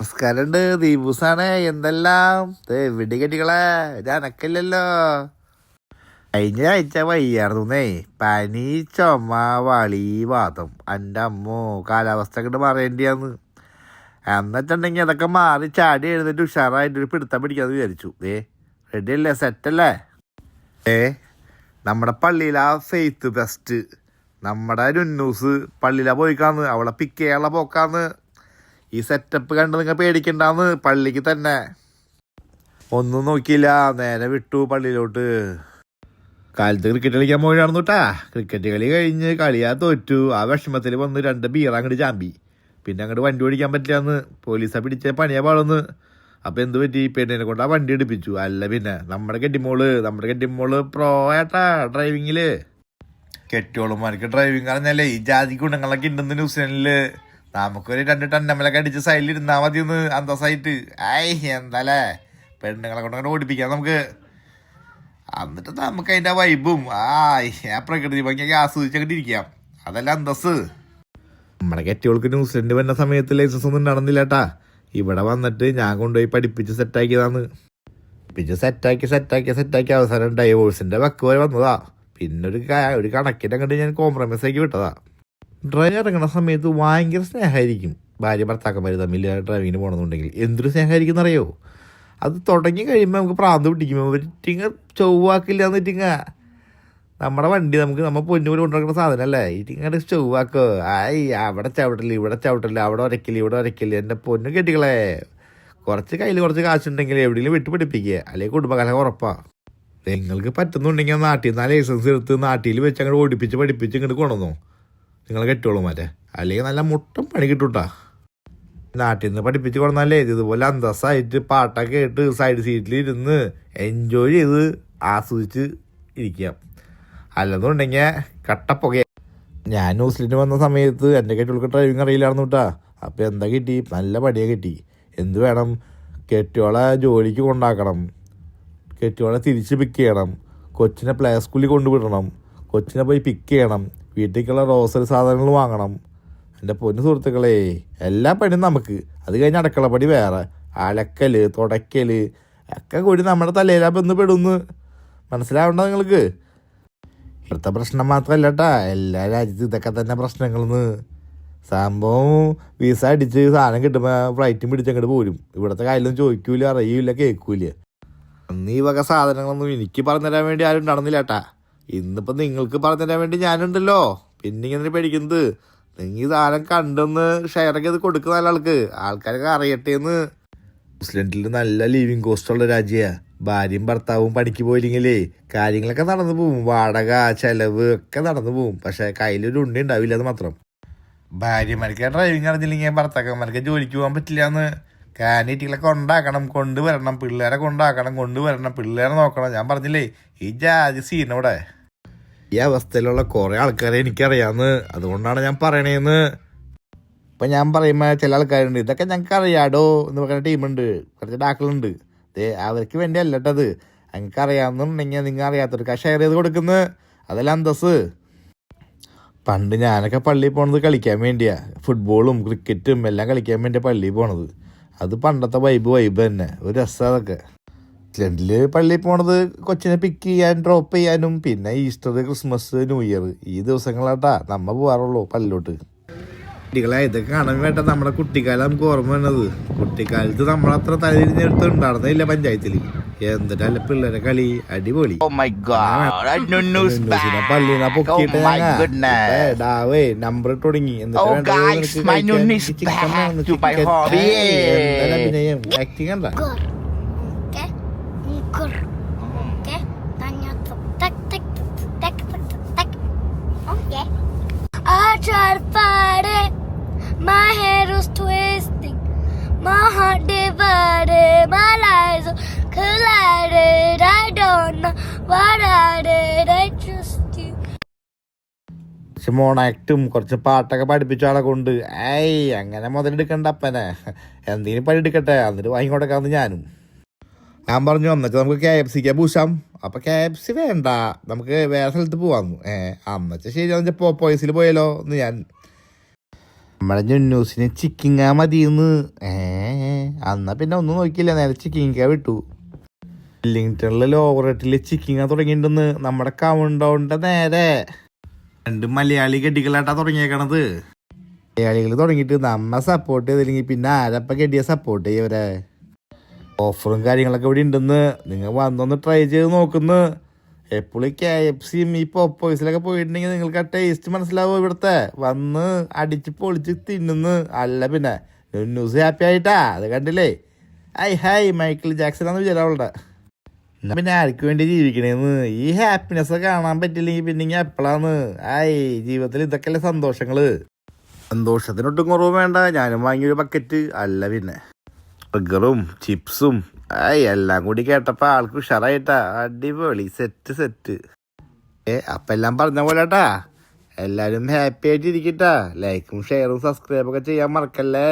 നമസ്കാരമുണ്ട് ദീപൂസാണ്. എന്തെല്ലാം? ദേ വെടി കെട്ടികളെ ഞാനക്കല്ലല്ലോ കഴിഞ്ഞ ആഴ്ച വയ്യായിരുന്നേ പനി ചുമ വളി വാദം എന്റെ അമ്മോ കാലാവസ്ഥ കണ്ട് മാറേണ്ടിയാന്ന്. എന്നിട്ടുണ്ടെങ്കിൽ അതൊക്കെ മാറി ചാടി എഴുന്നേറ്റ് ഉഷാറായിട്ട് ഒരു പിടുത്തം പിടിക്കാന്ന് വിചാരിച്ചു. ഏ റെഡി അല്ലേ? സെറ്റല്ലേ ഏ നമ്മുടെ പള്ളിയിലെ ആ ഫെയ്ത്ത് ബെസ്റ്റ് നമ്മുടെ രുന്നൂസ് പള്ളിയിലാ പോയിക്കാന്ന്. അവളെ പിക്ക് ചെയ്യാനുള്ള പോക്കാന്ന്. ഈ സെറ്റപ്പ് കണ്ട് നിങ്ങൾ പേടിക്കണ്ടാന്ന് പള്ളിക്ക് തന്നെ. ഒന്നും നോക്കിയില്ല നേരെ വിട്ടു പള്ളിയിലോട്ട്. കാലത്ത് ക്രിക്കറ്റ് കളിക്കാൻ പോയി നടന്നു കേട്ടാ ക്രിക്കറ്റ് കളി കഴിഞ്ഞ് കളിയാ തോറ്റു. ആ വിഷമത്തിൽ വന്ന് രണ്ട് ബീറ അങ്ങോട്ട് ചാമ്പി. പിന്നെ അങ്ങോട്ട് വണ്ടി ഓടിക്കാൻ പറ്റില്ലാന്ന് പോലീസാ പിടിച്ച പണിയാ പാടൊന്ന്. അപ്പൊ എന്ത് പറ്റി? പെണ്ണിനെ കൊണ്ട് ആ വണ്ടി എടുപ്പിച്ചു. അല്ല പിന്നെ നമ്മുടെ കെട്ടിമോൾ നമ്മുടെ കെട്ടിമോൾ പ്രോ ആട്ടാ ഡ്രൈവിങ്ങിൽ കെട്ടിയോളുമാർക്ക് ഡ്രൈവിംഗ് അറിഞ്ഞാലേ ഈ ജാതി ഗുണങ്ങളൊക്കെ ഉണ്ടെന്ന് ന്യൂസിലൻഡിൽ നമുക്കൊരു രണ്ട് ടൺ ടന്നമ്മലൊക്കെ അടിച്ച് സൈഡിൽ ഇരുന്നാൽ മതി ഒന്ന് അന്തസ്സായിട്ട്. ആയ് എന്താലേ? പെണ്ണുങ്ങളെ കൊണ്ട് അങ്ങനെ ഓടിപ്പിക്കാം നമുക്ക്. എന്നിട്ട് നമുക്ക് അതിന്റെ വൈബും. ആയ് ആ പ്രകൃതി ഭംഗിയൊക്കെ ആസ്വദിച്ചങ്ങോട്ട് ഇരിക്കാം. അതല്ല അന്തസ് നമ്മുടെ കെറ്റികൾക്ക് ന്യൂസിലൻഡ് വരുന്ന സമയത്ത് ലൈസൻസ് ഒന്നും നടന്നില്ല കേട്ടാ ഇവിടെ വന്നിട്ട് ഞാൻ കൊണ്ടുപോയി പഠിപ്പിച്ച് സെറ്റാക്കിയതാണ്. പഠിപ്പിച്ച് സെറ്റാക്കി സെറ്റാക്കി സെറ്റാക്കി അവസാനം ഡൈവോഴ്സിന്റെ വക്ക് വരെ വന്നതാ. പിന്നെ ഒരു ഒരു കണക്കിന്റെ അങ്ങോട്ട് ഞാൻ കോംപ്രമൈസ് ആക്കി വിട്ടതാ. ഡ്രൈവ് ഇറങ്ങുന്ന സമയത്ത് ഭയങ്കര സ്നേഹമായിരിക്കും. ഭാര്യ ഭർത്താക്കന്മാർ തമ്മിൽ ഡ്രൈവിങ്ങിന് പോകണമെന്നുണ്ടെങ്കിൽ എന്തൊരു സ്നേഹമായിരിക്കും എന്നറിയോ അത് തുടങ്ങി കഴിയുമ്പോൾ നമുക്ക് പ്രാന്ത് പിടിക്കുമ്പോൾ ഒരിറ്റിങ്ങ ചൊവ്വാക്കില്ല എന്നിട്ടിങ്ങ. നമ്മുടെ വണ്ടി നമുക്ക് നമ്മൾ പൊന്നുപോലെ കൊണ്ടുനടക്കുന്ന സാധനമല്ലേ ഇറ്റിങ്ങടെ ചൊവ്വാക്കോ. ആയി അവിടെ ചവിട്ടൽ ഇവിടെ ചവിട്ടൽ അവിടെ ഉരയ്ക്കില്ല ഇവിടെ ഉരയ്ക്കില്ല എന്റെ പൊന്നു കെട്ടികളെ. കുറച്ച് കയ്യിൽ കുറച്ച് കാശുണ്ടെങ്കിൽ എവിടെയെങ്കിലും വിട്ട് പിടിപ്പിക്കുക അല്ലെങ്കിൽ കുടുംബകാലം ഉറപ്പാണ് നിങ്ങൾക്ക് പറ്റുന്നുണ്ടെങ്കിൽ നാട്ടിൽ നിന്ന് ലൈസൻസ് എടുത്ത് നാട്ടിൽ വെച്ച് അങ്ങോട്ട് ഓടിപ്പിച്ച് പഠിപ്പിച്ച് ഇങ്ങോട്ട് കൊണ്ടുവന്നോ. നിങ്ങൾ കെട്ടുള്ളൂ മറ്റേ. അല്ലെങ്കിൽ നല്ല മുട്ടം പണി കിട്ടൂട്ടാ. നാട്ടിൽ നിന്ന് പഠിപ്പിച്ച് കൊണ്ടാലേ ഇതുപോലെ അന്തസ്സായിട്ട് പാട്ടൊക്കെ കേട്ട് സൈഡ് സീറ്റിൽ ഇരുന്ന് എൻജോയ് ചെയ്ത് ആസ്വദിച്ച് ഇരിക്കാം. അല്ലെന്നുണ്ടെങ്കിൽ കട്ടപ്പുക ഞാൻ ന്യൂസിലൻഡ് വന്ന സമയത്ത് എന്റെ കെട്ടികൾക്ക് ഡ്രൈവിംഗ് അറിയില്ലായിരുന്നു കേട്ടാ അപ്പോൾ എന്താ കിട്ടി? നല്ല പടിയെ കിട്ടി. എന്ത് വേണം? കെട്ടിയോളെ ജോലിക്ക് കൊണ്ടാക്കണം. കെട്ടിയോളെ തിരിച്ച് പിക്ക് ചെയ്യണം. കൊച്ചിനെ പ്ലേ സ്കൂളിൽ കൊണ്ടുവിടണം. കൊച്ചിനെ പോയി പിക്ക് ചെയ്യണം. വീട്ടിലേക്കുള്ള റോസറി സാധനങ്ങൾ വാങ്ങണം. എന്റെ പൊന്നു സുഹൃത്തുക്കളെ എല്ലാ പണിയും നമുക്ക്. അത് കഴിഞ്ഞ് അടുക്കള പണി വേറെ. അലക്കൽ തുടയ്ക്കൽ ഒക്കെ കൂടി നമ്മുടെ തലയിലാ ബന്ധപ്പെടുന്ന് മനസ്സിലാവണ്ട നിങ്ങൾക്ക്? ഇവിടുത്തെ പ്രശ്നം മാത്രമല്ല കേട്ടാ എല്ലാ രാജ്യത്തും ഇതൊക്കെ തന്നെ പ്രശ്നങ്ങളെന്ന്. സംഭവം വിസ അടിച്ച് സാധനം കിട്ടുമ്പോൾ ഫ്ലൈറ്റും പിടിച്ചങ്ങോട്ട് പോരും. ഇവിടുത്തെ കാര്യമൊന്നും ചോദിക്കൂല അറിയൂല കേൾക്കൂല. അന്ന് ഈ വക സാധനങ്ങളൊന്നും എനിക്ക് പറഞ്ഞുതരാൻ വേണ്ടി ആരും നടന്നില്ല കേട്ടാ ഇന്നിപ്പോൾ നിങ്ങൾക്ക് പറഞ്ഞുതരാൻ വേണ്ടി ഞാനുണ്ടല്ലോ. പിന്നെ ഇങ്ങനെ പേടിക്കുന്നത്. നിങ്ങൾ ഈ സാധനം കണ്ടൊന്ന് ഷെയറൊക്കെ ചെയ്ത് കൊടുക്കുന്ന ആൾക്ക്. ആൾക്കാരൊക്കെ അറിയട്ടെ എന്ന് ന്യൂസിലൻഡിൽ നല്ല ലിവിങ് കോസ്റ്റ് ഉള്ള രാജ്യമാണ് ഭാര്യയും ഭർത്താവും പണിക്ക് പോയില്ലെങ്കിലേ കാര്യങ്ങളൊക്കെ നടന്നു പോവും. വാടക ചെലവ് ഒക്കെ നടന്നു പോവും. പക്ഷേ കയ്യിലൊരു ഉണ്ണി ഉണ്ടാവില്ല അത് മാത്രം. ഭാര്യമാർക്ക് ഡ്രൈവിംഗ് അറിഞ്ഞില്ലെങ്കിൽ ഭർത്താക്കന്മാർക്ക് ജോലിക്ക് പോകാൻ പറ്റില്ല എന്ന്. കാനീറ്റികളെ കൊണ്ടാക്കണം? കൊണ്ടുവരണം. പിള്ളേരെ കൊണ്ടാക്കണം. കൊണ്ടുവരണം. പിള്ളേരെ നോക്കണം. ഞാൻ പറഞ്ഞില്ലേ ഈ ജാതി സീൻ ഇവിടെ. ഈ അവസ്ഥയിലുള്ള കുറെ ആൾക്കാരെ എനിക്കറിയാന്ന്. അതുകൊണ്ടാണ് ഞാൻ പറയണേന്ന്. ഇപ്പൊ ഞാൻ പറയുമ്പോൾ ചില ആൾക്കാരുണ്ട്. ഇതൊക്കെ ഞങ്ങൾക്ക് അറിയാടോ എന്ന് പറയുന്ന ടീമുണ്ട്. കുറച്ച് ഡാക്കളുണ്ട് അവർക്ക് വേണ്ടി അല്ലട്ടത് ഞങ്ങൾക്ക് അറിയാമെന്നുണ്ടെങ്കിൽ നിങ്ങൾ അറിയാത്തവർക്ക് ഷെയർ ചെയ്ത് കൊടുക്കുന്നത് അതല്ല അന്തസ് പണ്ട് ഞാനൊക്കെ പള്ളിയിൽ പോണത് കളിക്കാൻ വേണ്ടിയാ. ഫുട്ബോളും ക്രിക്കറ്റും എല്ലാം കളിക്കാൻ വേണ്ടിയാണ് പള്ളിയിൽ പോണത്. അത് പണ്ടത്തെ വൈബ് വൈബ് തന്നെ. ഒരു രസം അതൊക്കെ. ഇംഗ്ലണ്ടിൽ പള്ളിയിൽ പോണത് കൊച്ചിനെ പിക്ക് ചെയ്യാൻ ഡ്രോപ്പ് ചെയ്യാനും പിന്നെ ഈസ്റ്റർ ക്രിസ്മസ് ന്യൂ ഇയർ ഈ ദിവസങ്ങളാട്ടാ. നമ്മ പോവാറുള്ളൂ പള്ളിലോട്ട്. കുട്ടികളെ ഇതൊക്കെ കാണാൻ വേണ്ട. നമ്മുടെ കുട്ടിക്കാലം നമുക്ക് ഓർമ്മ വന്നത്. കുട്ടിക്കാലത്ത് നമ്മളത്ര തലതിരിഞ്ഞെടുത്ത് ഉണ്ടായിരുന്നില്ല പഞ്ചായത്തിൽ. എന്തിട്ടല്ല പിള്ളേരെ കളി? അടിപൊളി. പള്ളിനെ goodness. ഡാവേ നമ്പർ ഇട്ട് തുടങ്ങി. എന്നിട്ട് Oh, അഭിനയം? ആക്ടിങ് കണ്ട? Ngkur. Okay? Tanya tuh. Tak, tak, tak, tak, tak, tak. Okay. Ajar pare. My hair is twisting. My heart divided. My lies collided. I don't know what I did. I trust you. Simon മോണാക്റ്റും കുറച്ച് പാട്ടൊക്കെ പഠിപ്പിച്ച ആളെ കൊണ്ട് ഏയ് അങ്ങനെ മുതലെടുക്കണ്ട അപ്പനെ എന്തിനും പണി എടുക്കട്ടെ എന്നിട്ട് വാങ്ങിക്കൊടുക്കാന്ന് ഞാനും ഞാൻ പറഞ്ഞു എന്നിട്ട് നമുക്ക് കെ എഫ് സിക്ക് പൂശാം. അപ്പൊ കെ എഫ് സി വേണ്ട. നമുക്ക് വേറെ സ്ഥലത്ത് പോവാന്നു ഏ അന്നച്ച ശരി പോയസിൽ പോയാലോ എന്ന് ഞാൻ. നമ്മുടെ ന്യൂസിന് ചിക്കിങ്ങാ മതിയെന്ന്. ഏ അന്നാ പിന്നെ ഒന്നും നോക്കിയില്ല. നേരെ ചിക്കിങ്ങ വിട്ടു. വെല്ലിംഗ്ടണിലെ ലോവർ റേറ്റിൽ ചിക്കിങ്ങാ തുടങ്ങിയിട്ടുണ്ടെന്ന് നമ്മുടെ കൗണ്ടൗണിന്റെ നേരെ. രണ്ട് മലയാളി ഗഡികളായിട്ടാ തുടങ്ങിയേക്കണത്. മലയാളികൾ തുടങ്ങിയിട്ട് നമ്മ സപ്പോർട്ട് ചെയ്തില്ലെങ്കിൽ പിന്നെ ആരപ്പ ഗഡിയെ സപ്പോർട്ട് ചെയ്യവരെ ഓഫറും കാര്യങ്ങളൊക്കെ ഇവിടെ ഉണ്ടെന്ന് നിങ്ങൾ വന്നൊന്ന് ട്രൈ ചെയ്ത് നോക്കുന്നു. എപ്പോഴും കെ എഫ് സിയും ഈ പോപ്പോയ്സിലൊക്കെ പോയിട്ടുണ്ടെങ്കിൽ നിങ്ങൾക്ക് ആ ടേസ്റ്റ് മനസ്സിലാവും ഇവിടുത്തെ? വന്ന് അടിച്ച് പൊളിച്ച് തിന്നുന്ന്. അല്ല പിന്നെ ന്യൂസ് ഹാപ്പി ആയിട്ടാ അത് കണ്ടില്ലേ? ഐ ഹായ് മൈക്കിൾ ജാക്സൺ ആണെന്ന് വിചാരം അവളുടെ. എന്നാ പിന്നെ ആർക്ക് വേണ്ടി ജീവിക്കണേന്ന്? ഈ ഹാപ്പിനെസ് കാണാൻ പറ്റില്ലെങ്കിൽ പിന്നെ എപ്പോഴാന്ന് ആയ് ജീവിതത്തിൽ ഇതൊക്കെയല്ലേ സന്തോഷങ്ങൾ. സന്തോഷത്തിനൊട്ടും കുറവ് വേണ്ട ഞാനും വാങ്ങിയൊരു ബക്കറ്റ് അല്ല പിന്നെ. ബർഗറും ചിപ്സും എല്ലാം കൂടി കേട്ടപ്പോ ആൾക്ക് ഉഷാറായിട്ടാ. അടിപൊളി സെറ്റ് സെറ്റ്. ഏ അപ്പൊ എല്ലാം പറഞ്ഞ പോലെ ട്ടാ എല്ലാരും ഹാപ്പി ആയിട്ട് ഇരിക്കട്ടാ ലൈക്കും ഷെയറും സബ്സ്ക്രൈബൊക്കെ ചെയ്യാൻ മറക്കല്ലേ?